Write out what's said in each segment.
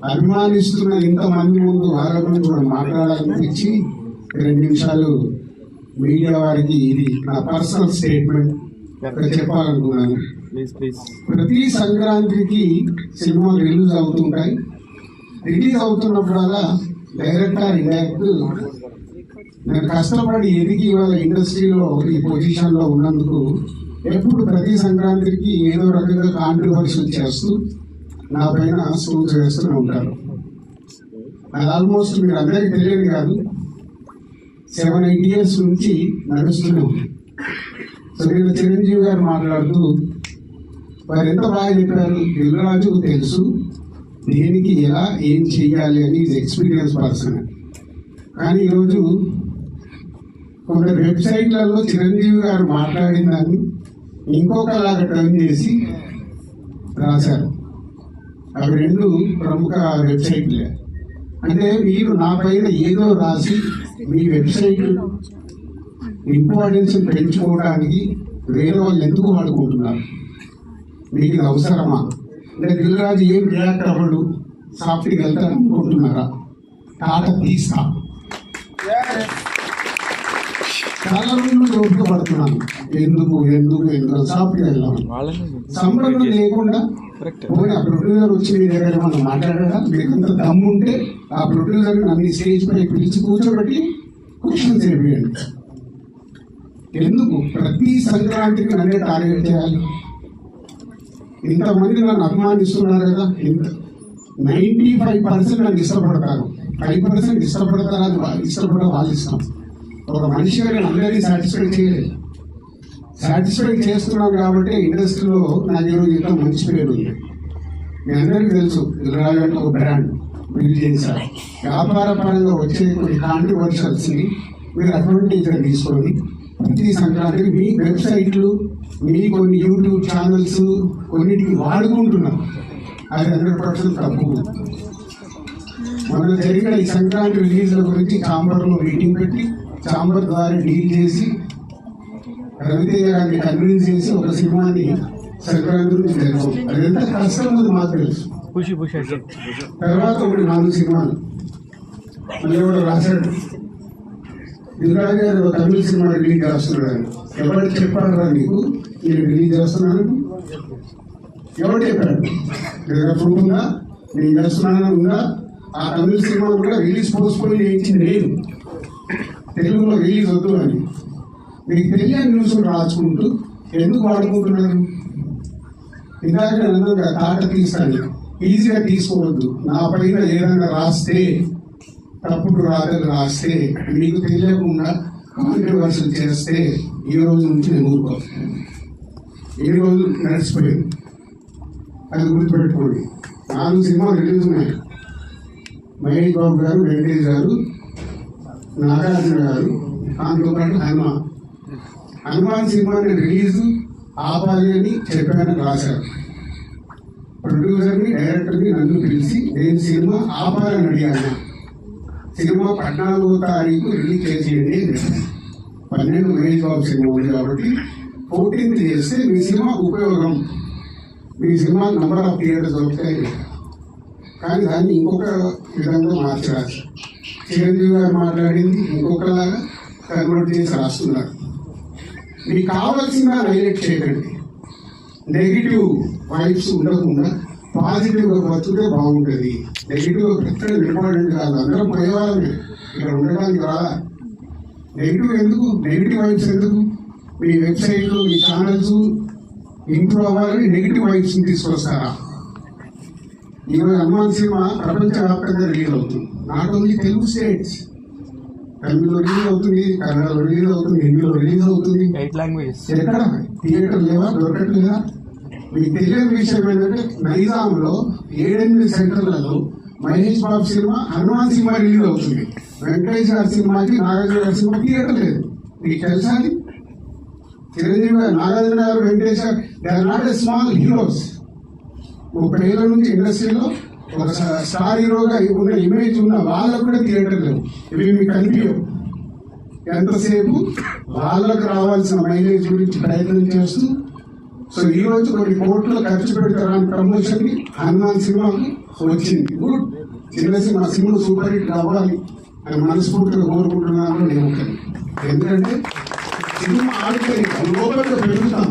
అభిమానిస్తున్న ఇంతమంది ముందు గురించి కూడా మాట్లాడాలనిపించి రెండు నిమిషాలు మీడియా వారికి ఇది నా పర్సనల్ స్టేట్మెంట్. చెప్పాలనుకున్నాను? ప్లీజ్ ప్లీజ్ ప్రతి సంక్రాంతికి సినిమాలు రిలీజ్ అవుతుంటాయి. రిలీజ్ అవుతున్నప్పుడల్లా డైరెక్టర్ ఇండైరెక్ట్ నేను కష్టపడి ఎదిగి వాళ్ళ ఇండస్ట్రీలో ఈ పొజిషన్లో ఉన్నందుకు ఎప్పుడు ప్రతి సంక్రాంతికి ఏదో రకంగా కాంట్రవర్షియల్ చేస్తూ నా పైన స్కూల్స్ వేస్తూనే ఉంటారు. అది ఆల్మోస్ట్ మీరు అందరికీ తెలియదు కాదు సెవెన్ ఎయిట్ ఇయర్స్ నుంచి నడుస్తున్నాం సో నేను చిరంజీవి గారు మాట్లాడుతూ వారు ఎంత బాగా చెప్పారు? దిల్రాజుకు తెలుసు. దేనికి ఎలా ఏం చేయాలి అని ఎక్స్పీరియన్స్ పర్సన్ కానీ ఈరోజు కొందరు వెబ్సైట్లలో చిరంజీవి గారు మాట్లాడిన దాన్ని ఇంకొకలాగా టర్న్ చేసి రాశారు. అవి రెండు ప్రముఖ వెబ్సైట్లే. అంటే మీరు నా పైన ఏదో రాసి మీ వెబ్సైట్ ఇంపార్టెన్స్ పెంచుకోవడానికి వేరే వాళ్ళు ఎందుకు వాడుకుంటున్నారు? మీకు ఇది అవసరమా? అంటే దిల్రాజు ఏం రియాక్ట్ అవ్వడు? సాఫ్ట్గా వెళ్తారు అనుకుంటున్నారా? తాట తీస్తా చాలా రోజులు ఓపిక పడుతున్నాను. ఎందుకు ఎందుకు ఎందుకు? సాఫ్ట్గా వెళ్దాం వాళ్ళని సంబరం లేకుండా పోనీ ఆ ప్రొడ్యూసర్ వచ్చి మీ దగ్గర మనం మాట్లాడారా? మీకు అంత దమ్ము ఉంటే ఆ ప్రొడ్యూసర్ నన్ను స్టేజ్ పై పిలిచి కూర్చోబెట్టి క్వశ్చన్స్ వేయండి ఎందుకు ప్రతి సంక్రాంతికి నన్నే టార్గెట్ చేయాలి? ఇంతమంది నన్ను అభిమానిస్తున్నారు కదా ఇంత నైంటీ ఫైవ్ పర్సెంట్ నన్ను ఇష్టపడతారు. ఫైవ్ పర్సెంట్ ఇష్టపడతారు? అది వాళ్ళు ఇష్టపడ వాళ్ళు ఇష్టం. ఒక మనిషిగా నేను అందరినీ సాటిస్ఫై చేయలేదు. సాటిస్ఫై చేస్తున్నాం కాబట్టి ఇండస్ట్రీలో నాకు ఈరోజు ఇంకా మంచి పేరు ఉంది. మీ అందరికీ తెలుసు ఇల్రాజు అంటే ఒక బ్రాండ్ బిల్డ్ చేశారు వ్యాపార పరంగా వచ్చే కొన్ని కాంట్రవర్షల్స్ని మీరు అడ్వాంటేజ్గా తీసుకొని ప్రతి సంక్రాంతికి మీ వెబ్సైట్లు మీ కొన్ని యూట్యూబ్ ఛానల్స్ కొన్నిటికి వాడుకుంటున్నారు అది హండ్రెడ్ పర్సెంట్ తప్పు. మొన్న జరిగిన ఈ సంక్రాంతి రిలీజ్ల గురించి ఛాంబర్లో మీటింగ్ పెట్టి ఛాంబర్ ద్వారా డీల్ చేసి రవితేజ గారిని కన్విన్స్ చేసి ఒక సినిమాని సంక్రాంతి నుంచి తెలుసు అది ఎంత కష్టం ఉంది మాకు తెలుసు తర్వాత ఒకటి నాలుగు సినిమాలు. మళ్ళీ కూడా రాశాడు. దిల్రాజు గారు ఒక తమిళ సినిమా రిలీజ్ చేస్తున్నాడు ఎవరు చెప్పాడు రా నీకు? నేను రిలీజ్ చేస్తున్నాను. ఎవరు చెప్పాడు ఏదైనా ప్రూఫ్ ఉందా? నేను చేస్తున్నానని ఉందా? ఆ తమిళ సినిమా కూడా రిలీజ్ పోస్ట్పోన్ చేయించింది నేను. తెలుగులో రిలీజ్ వద్దు అని. మీకు తెలియని న్యూస్ రాసుకుంటూ ఎందుకు వాడుకుంటున్నారు? ఇందాక నేను తాట తీస్తాను ఈజీగా తీసుకోవద్దు. నా పైన ఏదైనా రాస్తే తప్పుడు రాదని రాస్తే మీకు తెలియకుండా కాంట్రవర్సల్ చేస్తే ఈ రోజు నుంచి నేను ఊరుకో ఈ రోజు నడిచిపోయింది. అది గుర్తుపెట్టుకోండి. నాలుగు సినిమాలు రిలీజ్ ఉన్నాయి. మహేష్ బాబు గారు వెంకటేష్ గారు నాగార్జున గారు దాంతో పాటు హనుమాన్ హనుమాన్ సినిమాని రిలీజ్ ఆపాలి అని చెప్పానని రాశారు ప్రొడ్యూసర్ని డైరెక్టర్ని నన్ను పిలిచి నేను సినిమా ఆపాలని అడిగాను. సినిమా పద్నాలుగో తారీఖు రిలీజ్ చేసేయండి పన్నెండు మహేష్ బాబు సినిమా ఉంది కాబట్టి ఫోర్టీన్త్ చేస్తే మీ సినిమా ఉపయోగం. మీ సినిమా నంబర్ ఆఫ్ థియేటర్స్ అవుతాయి కానీ దాన్ని ఇంకొక విధంగా మార్చారు. చిరంజీవి గారు మాట్లాడింది ఇంకొకలాగా కన్వర్ట్ చేసి రాస్తున్నారు. మీకు కావాల్సిన హైలైట్ చేయకండి. నెగిటివ్ వైబ్స్ ఉండకుండా పాజిటివ్గా బతుకుతే బాగుంటుంది. నెగిటివ్ పెట్టడం నిలబడండి కాదు అందరం పోయేవాళ్ళమే ఇక్కడ ఉండడానికి రాదా? నెగిటివ్ ఎందుకు? నెగిటివ్ వైబ్స్ ఎందుకు? మీ వెబ్సైట్లు మీ ఛానల్స్ ఇంప్రూవ్ అవ్వాలని నెగిటివ్ వైబ్స్ని తీసుకొస్తారా? ఈరోజు హనుమాన్ సినిమా ప్రపంచవ్యాప్తంగా రిలీజ్ అవుతుంది. నాట్ ఓన్లీ తెలుగు స్టేట్స్ తమిళలో రిలీజ్ అవుతుంది కన్నడలో రిలీజ్ అవుతుంది హిందీలో రిలీజ్ అవుతుంది ఎయిట్ లాంగ్వేజెస్ ఎక్కడ? థియేటర్ లేవా దొరకట్లేదా? మీకు తెలియని విషయం ఏంటంటే నైజాంలో ఏడెనిమిది సెంటర్లలో Mahesh Babu cinema Hanuman cinema release అవుతుంది. వెంకటేష్ గారి సినిమాకి నాగార్జున గారి సినిమా థియేటర్ లేదు. మీకు తెలుసా అది? చిరంజీవి గారు నాగార్జున గారు వెంకటేష్ గారు they are not a small heroes ముప్పై ఏళ్ళ నుంచి ఇండస్ట్రీలో ఒక స్టార్ హీరోగా ఉన్న ఇమేజ్ ఉన్న వాళ్ళకు కూడా థియేటర్ లేవు ఇవి మీకు కనిపించవు. ఎంతసేపు వాళ్ళకు రావాల్సిన మైలేజ్ గురించి ప్రయత్నం చేస్తూ సో ఈ రోజు కొన్ని కోట్లు ఖర్చు పెడతారని ప్రమోషన్కి హనుమాన్ సినిమాకి వచ్చింది. గుడ్. చిన్న సినిమా సినిమా సూపర్ హిట్ అవ్వాలి అని మనస్ఫూర్తిగా కోరుకుంటున్నాను నేను ఒకటి ఎందుకంటే సినిమా ఆడితే లోపలికి పెరుగుతాం.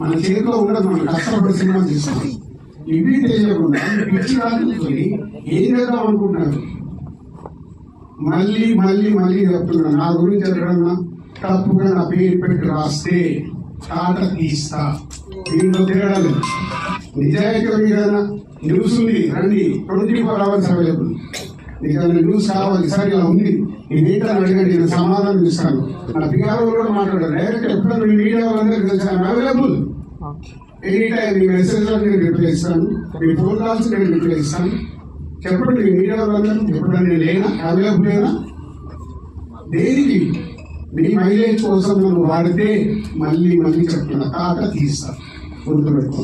మన చేతిలో ఉండదు మనం కష్టపడి సినిమా తీస్తాం ఇవి తెలియకుండా పిచ్చి ఏం చేద్దాం అనుకుంటున్నారు? మళ్ళీ మళ్ళీ మళ్ళీ చెప్తున్నా నా గురించి ఎక్కడన్నా తప్పుగా నా పేరు పెట్టి రాస్తే తాట తీస్తా. దీంట్లో తేడా లేదు. మీరు ఏదైనా న్యూస్ ఉంది రండి. ట్వంటీ ఫోర్ అవర్స్ అవైలబుల్ నీకు ఏదైనా న్యూస్ కావాలి సార్ ఇలా ఉంది. నేనేంటని అడగండి నేను సమాధానం ఇస్తాను. నా పిఆర్ఓ కూడా మాట్లాడారు. డైరెక్ట్ ఎప్పుడైనా మీడియా వాళ్ళందరికీ తెలుసు? అవైలబుల్ ఎనీ టైం మీ మెసేజ్ నేను రిప్లై ఇస్తాను మీ ఫోన్ కాల్స్ నేను రిప్లై ఇస్తాను చెప్పండి మీ మీడియా వాళ్ళందరూ ఎప్పుడైనా నేను లేనా అవైలబుల్ లేనా దేనికి? మీ మైలేజ్ కోసం నన్ను వాడితే మళ్ళీ మళ్ళీ చెప్తున్నా తాట తీస్తా. గుర్తుపెట్టుకో.